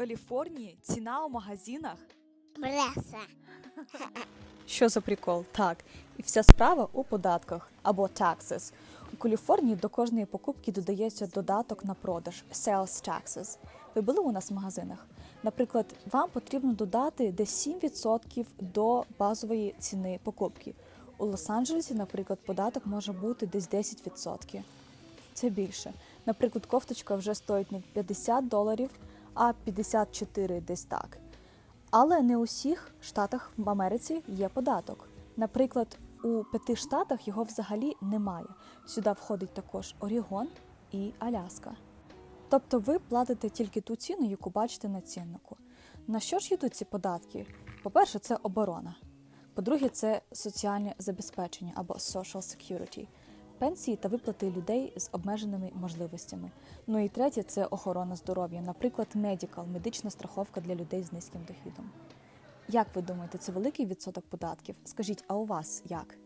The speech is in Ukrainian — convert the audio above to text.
Каліфорнії ціна у магазинах. Бресе. Що за прикол? Так. І вся справа у податках або taxes. У Каліфорнії до кожної покупки додається додаток на продаж sales taxes. Ви були у нас в магазинах? Наприклад, вам потрібно додати десь 7% до базової ціни покупки. У Лос-Анджелесі, наприклад, податок може бути десь 10%. Це більше. Наприклад, кофточка вже стоїть не 50 доларів, а 54 десь так. Але не у всіх штатах в Америці є податок. Наприклад, у п'яти штатах його взагалі немає. Сюди входить також Орігон і Аляска. Тобто ви платите тільки ту ціну, яку бачите на ціннику. На що ж йдуть ці податки? По-перше, це оборона. По-друге, це соціальне забезпечення або social security, пенсії та виплати людей з обмеженими можливостями. Ну і третє це охорона здоров'я, наприклад, медикал, медична страховка для людей з низьким дохідом. Як ви думаєте, це великий відсоток податків? Скажіть, а у вас як?